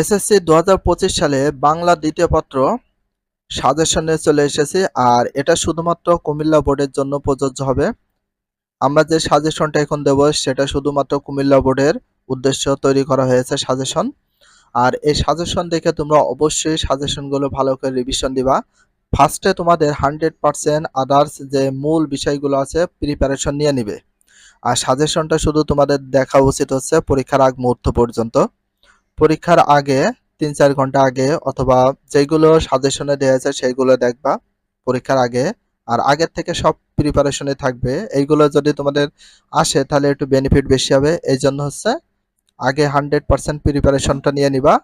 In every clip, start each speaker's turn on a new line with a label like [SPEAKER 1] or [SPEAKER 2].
[SPEAKER 1] SSC দু হাজার পঁচিশ সালে বাংলা দ্বিতীয় পত্র সাজেশনে চলে এসেছে, আর এটা শুধুমাত্র কুমিল্লা বোর্ডের জন্য প্রযোজ্য হবে। আমরা যে সাজেশনটা এখন দেব, সেটা শুধুমাত্র কুমিল্লা বোর্ডের উদ্দেশ্য তৈরি করা হয়েছে সাজেশন। আর এই সাজেশন দেখে তোমরা অবশ্যই সাজেশনগুলো ভালো করে রিভিশন দিবা। ফার্স্টে তোমাদের হান্ড্রেড পার্সেন্ট আদার্স যে মূল বিষয়গুলো আছে প্রিপারেশন নিয়ে নিবে। আর সাজেশনটা শুধু তোমাদের দেখা উচিত হচ্ছে পরীক্ষার আগ মুহূর্ত পর্যন্ত। পরীক্ষার আগে তিন চার ঘণ্টা আগে অথবা যেগুলো সাজেশনে দেওয়া আছে সেইগুলো দেখবা পরীক্ষার আগে। আর আগের থেকে সব প্রিপারেশনে থাকবে। এইগুলো যদি তোমাদের আসে তাহলে একটু বেনিফিট বেশি হবে। এই জন্য হচ্ছে আগে হান্ড্রেড পার্সেন্ট প্রিপারেশনটা নিয়ে নিবা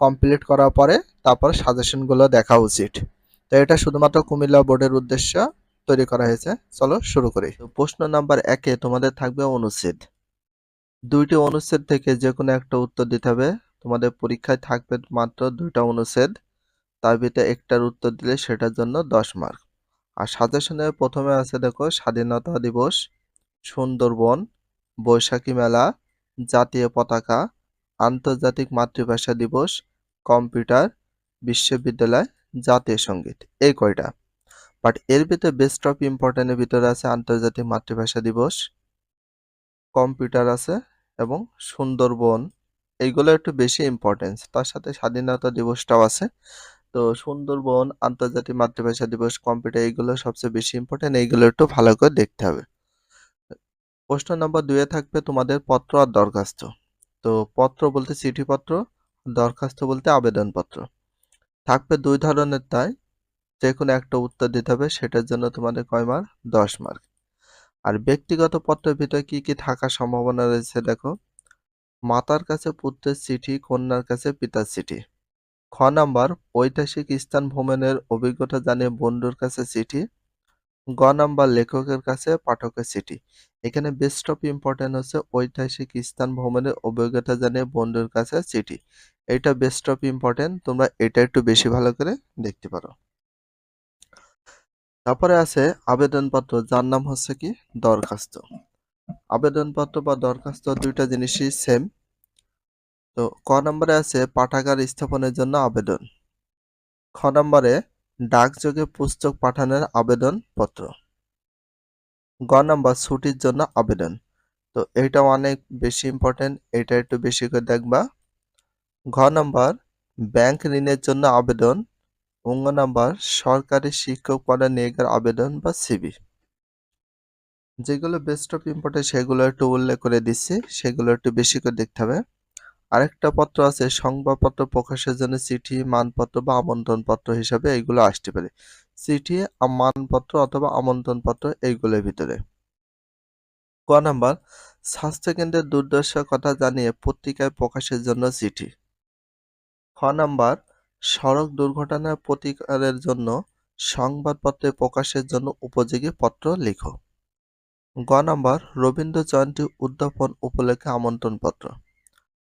[SPEAKER 1] কমপ্লিট করার পরে তারপর সাজেশনগুলো দেখা উচিত। তো এটা শুধুমাত্র কুমিল্লা বোর্ডের উদ্দেশ্য তৈরি করা হয়েছে। চলো শুরু করি। প্রশ্ন নাম্বার একে তোমাদের থাকবে অনুচ্ছেদ। দুইটি অনুচ্ছেদ থেকে যে কোনো একটা উত্তর দিতে হবে। তোমাদের পরীক্ষায় থাকবে মাত্র দুইটা অনুচ্ছেদ, তার ভিতরে একটার উত্তর দিলে সেটার জন্য দশ মার্ক আর সাজেশনের প্রথমে আছে দেখো, স্বাধীনতা দিবস, সুন্দরবন, বৈশাখী মেলা, জাতীয় পতাকা, আন্তর্জাতিক মাতৃভাষা দিবস, কম্পিউটার, বিশ্ববিদ্যালয়, জাতীয় সংগীত, এই কয়টা। বাট এর ভিতরে বেস্ট অফ ইম্পর্টেন্টের ভিতরে আছে আন্তর্জাতিক মাতৃভাষা দিবস, কম্পিউটার আছে এবং সুন্দরবন এইগুলো একটু বেশি ইম্পর্টেন্স তার সাথে স্বাধীনতা দিবসটাও আছে। তো সুন্দরবন, আন্তর্জাতিক মাতৃভাষা দিবস কম্পিউটার এইগুলো সবচেয়ে বেশি ইম্পর্টেন্ট এইগুলো একটু ভালো করে দেখতে হবে। প্রশ্ন নম্বর দুয়ে থাকবে, তোমাদের পত্র আর দরখাস্ত। তো পত্র বলতে চিঠিপত্র, দরখাস্ত বলতে আবেদনপত্র। থাকবে দুই ধরনের তাই। যে কোনো একটা উত্তর দিতে হবে, সেটার জন্য তোমাদের কয় মার্ক? দশ মার্ক। আর ব্যক্তিগত পত্রের ভিতরে কি কি থাকার সম্ভাবনা রয়েছে দেখো। মাতার কাছে পুত্রের চিঠি, কন্যার কাছে পিতার চিঠি। খ নাম্বার, ঐতিহাসিক স্থান ভ্রমণের অভিজ্ঞতা জানিয়ে বন্ধুর কাছে চিঠি। গ নাম্বার, লেখকের কাছে পাঠকের চিঠি। এখানে বেস্ট অফ ইম্পর্টেন্ট হচ্ছে ঐতিহাসিক স্থান ভ্রমণের অভিজ্ঞতা জানিয়ে বন্ধুর কাছে চিঠি। এটা বেস্ট অফ ইম্পর্টেন্ট তোমরা এটা একটু বেশি ভালো করে দেখতে পারো। তারপরে আছে আবেদনপত্র, যার নাম হচ্ছে কি? দরখাস্ত। আবেদনপত্র বা দরখাস্ত দুইটা জিনিসই সেম তো ক নম্বরে আছে পাঠাগার স্থাপনের জন্য আবেদন। খ নম্বরে ডাকযোগে পুস্তক পাঠানোর আবেদনপত্র। গ নম্বর ছুটির জন্য আবেদন। তো এইটা অনেক বেশি ইম্পর্টেন্ট এটা একটু বেশি করে দেখবা। ঘ নম্বর ব্যাংক ঋণের জন্য আবেদন। অঙ্গ নাম্বার সরকারি শিক্ষক পদে নিয়োগের আবেদন বা সিবি। যেগুলো বেস্ট অফ ইম্পর্টেন্ট সেগুলো একটু উল্লেখ করে দিচ্ছি, সেগুলো একটু বেশি করে দেখতে হবে। আরেকটা পত্র আছে, সংবাদপত্র প্রকাশের জন্য চিঠি, মানপত্র বা আমন্ত্রণপত্র হিসাবে এইগুলো আসতে পারে। চিঠি মানপত্র অথবা আমন্ত্রণপত্র এইগুলোর ভিতরে। ক নাম্বার, স্বাস্থ্যকেন্দ্রের দুর্দশার কথা জানিয়ে পত্রিকায় প্রকাশের জন্য চিঠি। খ নাম্বার, সড়ক দুর্ঘটনার প্রতিকারের জন্য সংবাদপত্রে প্রকাশের জন্য উপযোগী পত্র লিখো। গ নাম্বার, রবীন্দ্র জয়ন্তী উদ্যাপন উপলক্ষে আমন্ত্রণপত্র।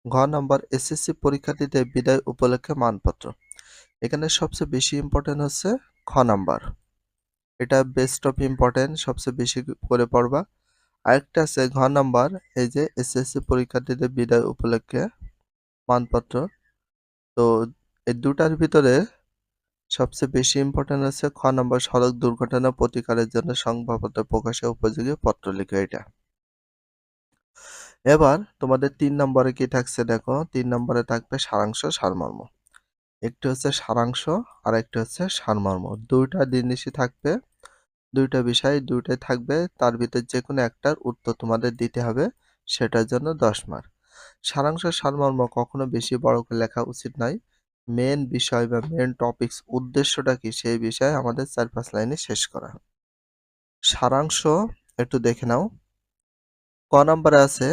[SPEAKER 1] ঘ নাম্বার, এসএসসি পরীক্ষার্থীদের বিদায় উপলক্ষে মানপত্র। এখানে সবচেয়ে বেশি ইম্পর্টেন্ট হচ্ছে খ নাম্বার। এটা বেস্ট অফ ইম্পর্টেন্ট সবচেয়ে বেশি করে পড়বা। আরেকটা আছে ঘ নাম্বার, এই যে এসএসসি পরীক্ষার্থীদের বিদায় উপলক্ষে মানপত্র। তো এই দুটার ভিতরে সবচেয়ে বেশি ইম্পর্টেন্ট আছে খ নম্বর, সড়ক দুর্ঘটনা প্রতিকারের জন্য সংবাদপত্র প্রকাশে উপযোগী পত্র লিখে এটা। এবার তোমাদের তিন নম্বরে কি থাকছে দেখো, তিন নম্বরে থাকবে সারাংশ, সারমর্ম। একটি হচ্ছে সারাংশ আর একটি হচ্ছে সারমর্ম। দুইটা জিনিসই থাকবে, দুইটা বিষয়, দুইটাই থাকবে, তার ভিতরে যে কোনো একটার উত্তর তোমাদের দিতে হবে, সেটার জন্য দশ মার্ক সারাংশ, সারমর্ম কখনো বেশি বড় করে লেখা উচিত নয়। মেন বিষয় বা মেন টপিকস উদ্দেশ্যটা কি সেই বিষয়ে আমাদের চার পাঁচ লাইনে শেষ করা সারাংশ একটু দেখে নাও। ক নম্বরে আছে,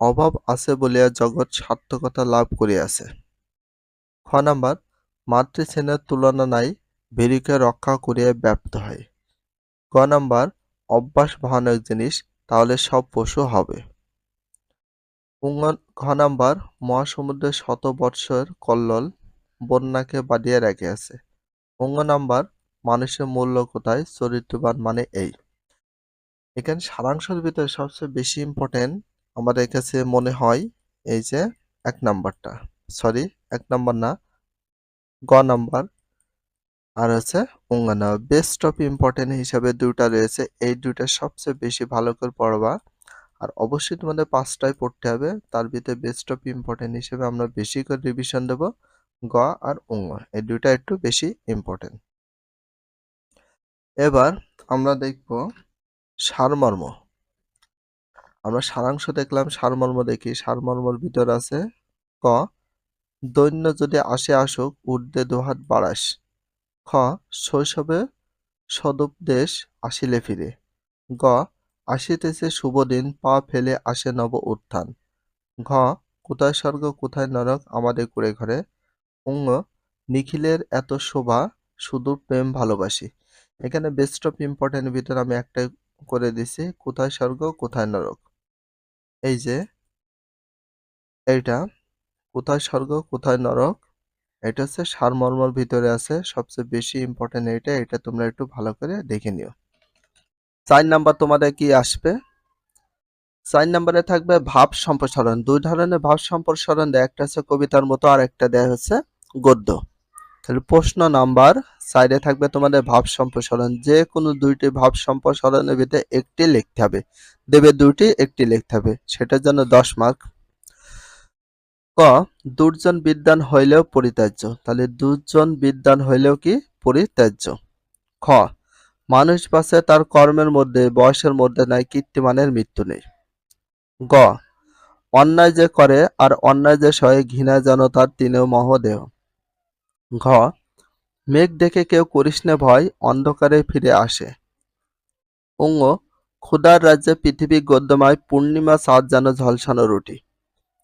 [SPEAKER 1] অভাব আছে বলিয়া জগৎ সার্থকতা লাভ করিয়াছে। খ নাম্বার, মাতৃস্নেহের তুলনা নাই, ভীরুকে রক্ষা করিয়া ব্যপ্ত হয়। গ নাম্বার, অভ্যাস ভয়ানক জিনিস, তাহলে সব পশু হবে। ঘ নাম্বার, মহাসমুদ্রের শত বৎসর কল্লোল বন্যাকে বাঁধিয়ে রেখে আছে। অঙ্গ নাম্বার, মানুষের মূল্য কোথায়, চরিত্রবান মানে এই। এখানে সারাংশের ভিতরে সবচেয়ে বেশি ইম্পর্টেন্ট আমাদের কাছে মনে হয় এই যে এক নাম্বারটা। সরি এক নাম্বার না, গ নাম্বার। আর হচ্ছে অঙ্গনা বেস্ট অফ ইম্পর্টেন্ট হিসাবে দুটা রয়েছে। এই দুটা সবচেয়ে বেশি ভালো করে পড়বা। আর অবশ্যই তোমাদের পাঁচটায় পড়তে হবে। তার ভিতরে বেস্ট অফ ইম্পর্টেন্ট হিসেবে আমরা বেশি করে রিভিশন দেব। গ আর অঙ্গ এই দুইটা একটু বেশি ইম্পর্টেন্ট এবার আমরা দেখব সারমর্ম। আমরা সারাংশ দেখলাম, সারমর্ম দেখি। সারমর্মর ভিতর আছে ক, দৈন্য যদি আসে আসুক, ঊর্ধ্বে দুহাত বাড়াস। খ, শৈশবে সদুপদেশ আসিলে ফিরে। গ, আসিতেছে শুভ দিন, পা ফেলে আসে নব উত্থান। ঘ, কোথায় স্বর্গ, কোথায় নরক, আমাদের কুড়ে ঘরে। অঙ্গ নিখিলের এত শোভা শুধু প্রেম, ভালোবাসি। এখানে বেস্ট অফ ইম্পর্টেন্ট ভিতরে আমি একটা করে দিছি, কোথায় স্বর্গ, কোথায় নরক। এই যে, এইটা, কোথায় স্বর্গ, কোথায় নরক, এটা হচ্ছে সারমর্মর ভিতরে আছে, সবচেয়ে বেশি ইম্পর্টেন্ট এটা এটা তোমরা একটু ভালো করে দেখে নিও। চার নাম্বার তোমাদের কি আসবে? চার নাম্বারে থাকবে ভাব সম্প্রসারণ। দুই ধরনের ভাব সম্প্রসারণ দেয় একটা হচ্ছে কবিতার মতো আর একটা দেয় হচ্ছে গদ্য। তাহলে প্রশ্ন নাম্বার সাইডে থাকবে তোমাদের ভাব সম্প্রসারণ। যে কোনো দুইটি ভাব সম্প্রসারণের ভিতরে একটি লিখতে হবে। দেবে দুইটি, একটি লিখতে হবে। সেটার জন্য দশ মার্ক ক, দুর্জন বিদ্যান হইলেও পরিত্যাজ্য। তাহলে দুর্জন বিদ্যান হইলেও কি? পরিত্যাজ্য। খ, মানুষ বাঁচে তার কর্মের মধ্যে, বয়সের মধ্যে নাই, কীর্তিমানের মৃত্যু নেই। গ, অন্যায় যে করে আর অন্যায় যে সয়ে ঘৃণা যেন তার তিনেও মহদেহ। ঘ, মেঘ দেখে কেউ করিস ভয় অন্ধকারে ফিরে আসে। অঙ্গ ক্ষুদার রাজ্যে পৃথিবী গদ্যময় পূর্ণিমা চাঁদ যেন ঝলসানো রুটি।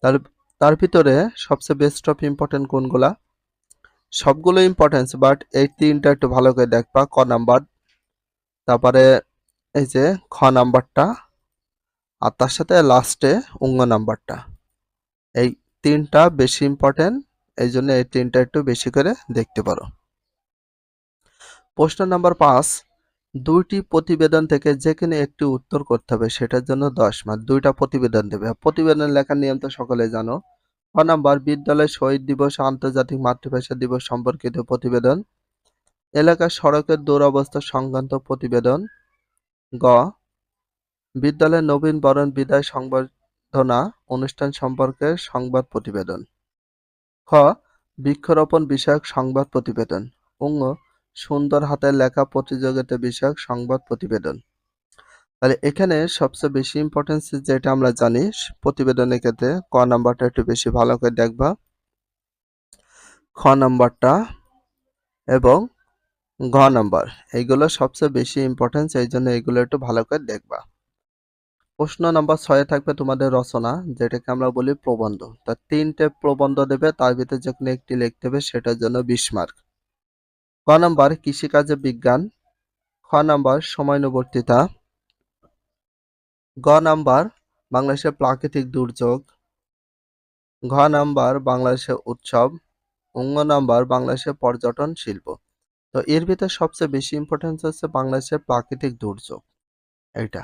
[SPEAKER 1] তার তার ভিতরে সবচেয়ে বেস্ট অফ ইম্পর্টেন্ট কোনগুলা? সবগুলো ইম্পর্টেন্স বাট এই তিনটা একটু ভালো করে দেখবা। ক নাম্বার, তারপরে এই যে খ নাম্বারটা, আর তার সাথে লাস্টে অঙ্গ নাম্বারটা। এই তিনটা বেশি ইম্পর্টেন্ট এই জন্য এই তিনটা একটু বেশি করে দেখতে পারো। প্রশ্ন নাম্বার পাঁচ, দুইটি প্রতিবেদন থেকে যেখানে একটি উত্তর করতে হবে, সেটার জন্য দশ মার্ক দুইটা প্রতিবেদন দেবে। প্রতিবেদন লেখার নিয়ম তো সকলে জানো। ক নাম্বার, বিদ্যালয় শহীদ দিবস, আন্তর্জাতিক মাতৃভাষা দিবস সম্পর্কিত প্রতিবেদন। এলাকার সড়কের দুরবস্থা সংক্রান্ত প্রতিবেদন। গ, বিদ্যালয়ের নবীন বরণ বিদায় সংবর্ধনা অনুষ্ঠান সম্পর্কে সংবাদ প্রতিবেদন। খ, বৃক্ষরোপণ বিষয়ক সংবাদ প্রতিবেদন। অঙ্গ সুন্দর হাতের লেখা প্রতিযোগিতা বিষয়ক সংবাদ প্রতিবেদন। তাহলে এখানে সবচেয়ে বেশি ইম্পর্টেন্স যেটা আমরা জানি প্রতিবেদনের ক্ষেত্রে ক নাম্বারটা একটু বেশি ভালো করে দেখবা। খ নাম্বারটা এবং ঘ নাম্বার, এইগুলো সবচেয়ে বেশি ইম্পর্টেন্স এই জন্য এইগুলো একটু ভালো করে দেখবা। প্রশ্ন নাম্বার ছয়ে থাকবে তোমাদের রচনা, যেটাকে আমরা বলি প্রবন্ধ। তা তিনটে প্রবন্ধ দেবে, তার ভিতরে যে কোনো একটি লিখতে হবে, সেটার জন্য বিশ মার্ক। ক নাম্বার, কৃষিকাজে বিজ্ঞান। খ নাম্বার, সময়ানুবর্তিতা। গ নাম্বার, বাংলাদেশের প্রাকৃতিক দুর্যোগ। ঘ নাম্বার, বাংলাদেশের উৎসব। অঙ্গ নাম্বার, বাংলাদেশের পর্যটন শিল্প। তো এর ভিতরে সবচেয়ে বেশি ইম্পর্টেন্স হচ্ছে বাংলাদেশের প্রাকৃতিক দুর্যোগ। এইটা।